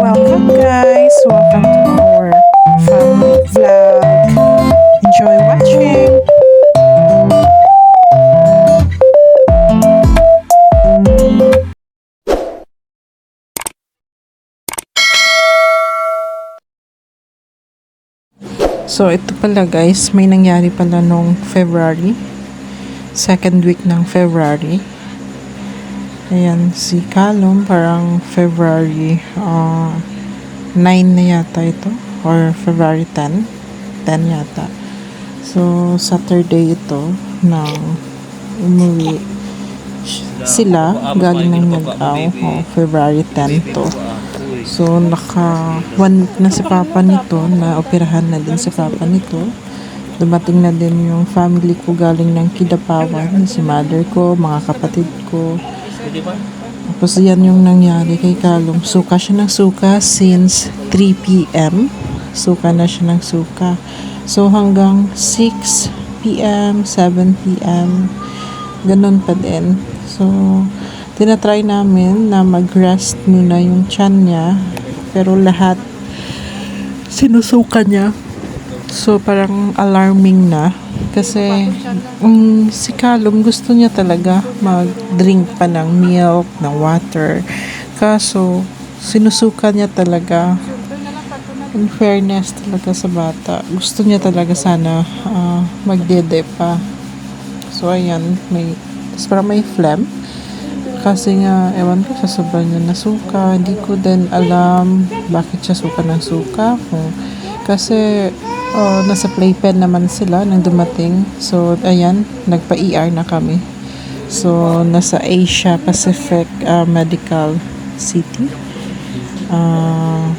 Welcome guys! Welcome to our family vlog. Enjoy watching! So ito pala guys, may nangyari pala nung February. Second week ng February. Ayan, si Callum parang February uh, 9 na yata ito. Or February 10. 10 yata. So, Saturday ito nang umuwi sila galing ng Nagaw. Oh, February 10 to. So, naka one week na si Papa nito, na operahan na din si Papa nito. Dumating na din yung family ko galing ng Kidapawan, si mother ko, mga kapatid ko. Tapos yan yung nangyari kay Kalong. Suka siya ng suka since 3 p.m. Suka na siya ng suka. So hanggang 6 p.m., 7 p.m. Ganun pa din. So, tinatry namin na mag-rest muna yung tiyan niya. Pero lahat sinusuka niya. So, parang alarming na. Kasi, um, si Calum gusto niya talaga mag-drink pa ng milk, ng water. Kaso, sinusuka niya talaga. In fairness talaga sa bata. Gusto niya talaga sana ah, magdede pa. So, ayan. May, parang may phlegm. Kasi nga, ewan ko, sa sobrang niya na suka. Hindi ko din alam bakit siya suka ng suka. Kasi, uh, nasa playpen naman sila nang dumating. So, ayan, nagpa-ER na kami. So, nasa Asia Pacific uh, Medical City. Uh,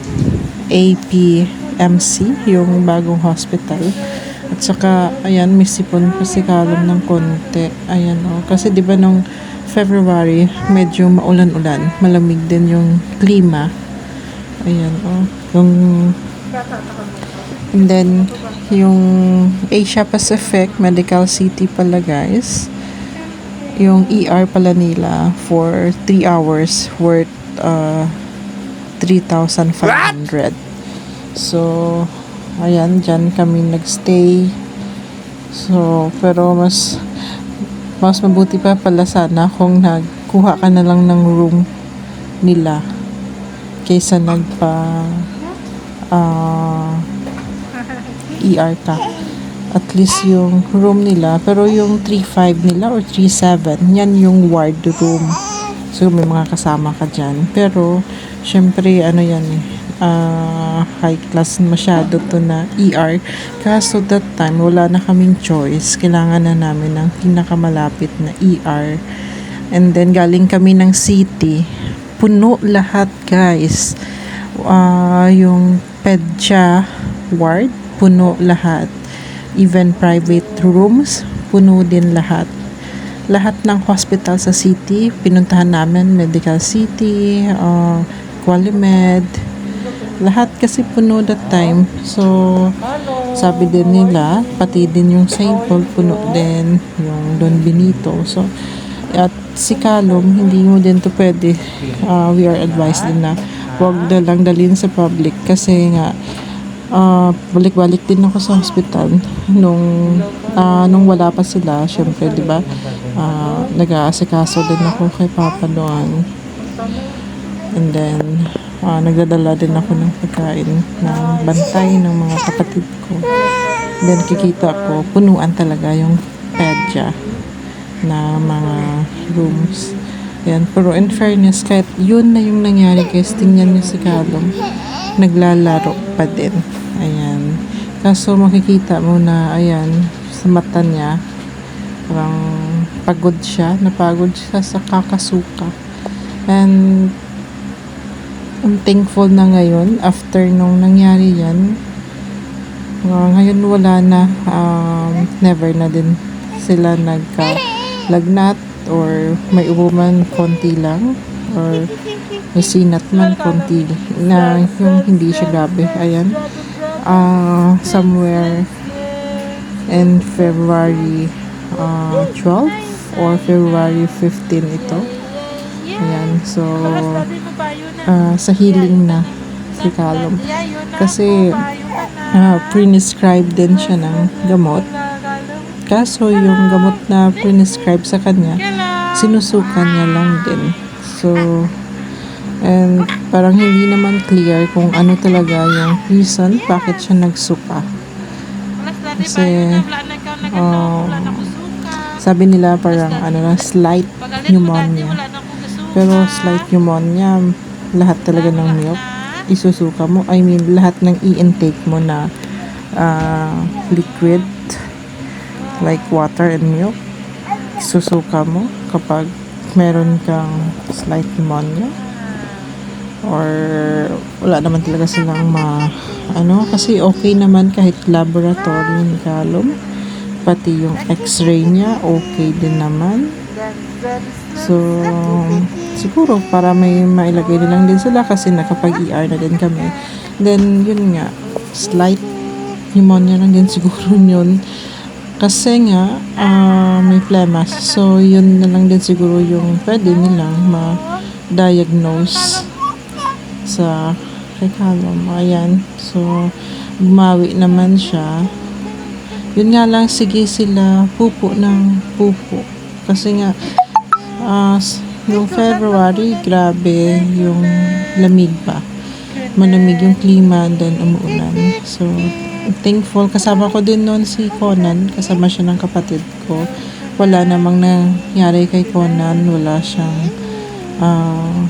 APMC, yung bagong hospital. At saka, ayan, may sipon pa si Calum ng konti. Ayan, oh. Kasi di ba nung February, medyo maulan-ulan. Malamig din yung klima. Ayan, oh. Yung And then, yung Asia Pacific Medical City pala guys, yung ER pala nila for 3 hours worth uh, 3,500. So, ayan, dyan kami nagstay. So, pero mas mas mabuti pa pala sana kung nagkuha ka na lang ng room nila kaysa nagpa ah ER ka. At least yung room nila, pero yung 3.5 nila or 3.7, yan yung ward room. So, may mga kasama ka dyan. Pero, syempre, ano yan eh, ah, high class masyado to na ER. Kaso that time, wala na kaming choice. Kailangan na namin ng pinakamalapit na ER. And then, galing kami ng city. Puno lahat, guys. Ah, yung pedya ward, puno lahat. Even private rooms, puno din lahat. Lahat ng hospital sa city, pinuntahan namin, Medical City, uh, Qualimed, lahat kasi puno that time. So, sabi din nila, pati din yung St. Paul puno din, yung Don Benito. So, at si Calum, hindi mo din to pwede. Uh, we are advised din na huwag na lang dalhin sa public kasi nga, ah balik-balik din ako sa hospital nung ah, nung wala pa sila syempre 'di ba? Ah, nag-aasikaso din ako kay Papa doon and then ah, nagdadala din ako ng pagkain ng bantay ng mga kapatid ko. Then kikita ko punuan talaga yung pedya na mga rooms. Yan pero in fairness kahit yun na yung nangyari guys tingnan niyo si Calum naglalaro pa din. Ayan. Kaso makikita mo na, ayan, sa mata niya, parang pagod siya, napagod siya sa kakasuka. And, I'm thankful na ngayon, after nung nangyari yan, uh, ngayon wala na, um, never na din sila nagka-lagnat or may ubuman konti lang or may sinat man konti na yung hindi siya grabe. Ayan. Uh, somewhere in February uh, 12 or February 15 ito. Ayan. So, uh, sa healing na Kikalom. Kasi ah, pre-prescribed din siya ng gamot. Kaso yung gamot na pre-prescribe sa kanya, sinusukan niya lang din. So, and parang hindi naman clear kung ano talaga yung reason bakit siya nagsuka. Kasi, um, Sabi nila parang ano na slight pneumonia. Pero slight pneumonia, lahat talaga ng milk isusuka mo. I mean, lahat ng i-intake mo na ah, liquid like water and milk isusuka mo kapag meron kang slight pneumonia or wala naman talaga silang ma ano kasi okay naman kahit laboratory ni Kalom pati yung x-ray niya okay din naman. So siguro para may mailagay na lang din sila kasi nakapag-ER na din kami. Then yun nga slight pneumonia lang din siguro yun. Kasi nga ah, may phlegmas so yun na lang din siguro yung pwede nilang ma-diagnose sa kay Kalom. Ayan. So, bumawi naman siya. Yun nga lang, sige sila pupo ng pupo. Kasi nga, ah, s- yung February, grabe yung lamig pa. Malamig yung klima, then umuulan. So, thankful. Kasama ko din noon si Conan. Kasama siya ng kapatid ko. Wala namang nangyari kay Conan. Wala siyang ah,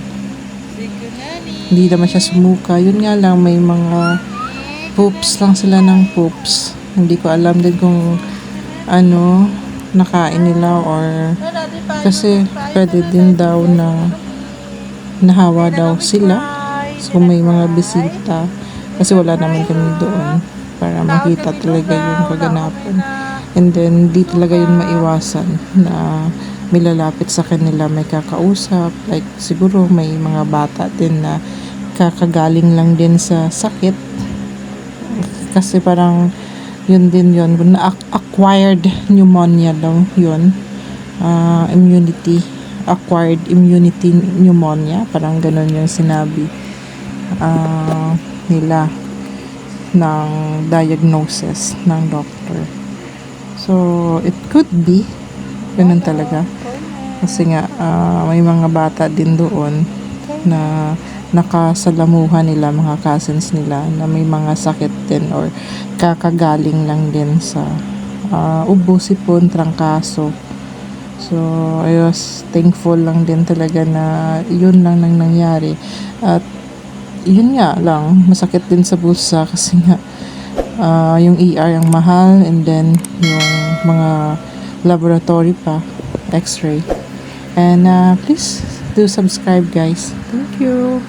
hindi naman siya sumuka. Yun nga lang, may mga poops lang sila ng poops. Hindi ko alam din kung ano, nakain nila or kasi pwede din daw na nahawa daw sila. So may mga bisita. Kasi wala naman kami doon para makita talaga yung kaganapan. And then, di talaga yun maiwasan na may lalapit sa kanila, may kakausap. Like, siguro may mga bata din na kakagaling lang din sa sakit. Kasi parang yun din yun. Na acquired pneumonia daw yun. Ah, immunity. Acquired immunity pneumonia. Parang ganun yung sinabi ah, nila ng diagnosis ng doctor. So, it could be. Ganun talaga. Kasi nga, ah, may mga bata din doon na nakasalamuhan nila, mga cousins nila, na may mga sakit din or kakagaling lang din sa ah, ubo, sipon, trangkaso. So, I was thankful lang din talaga na yun lang nang nangyari. At yun nga lang, masakit din sa bulsa kasi nga ah, yung ER ang mahal and then yung mga laboratory pa, x-ray. And uh, please do subscribe guys. Thank you.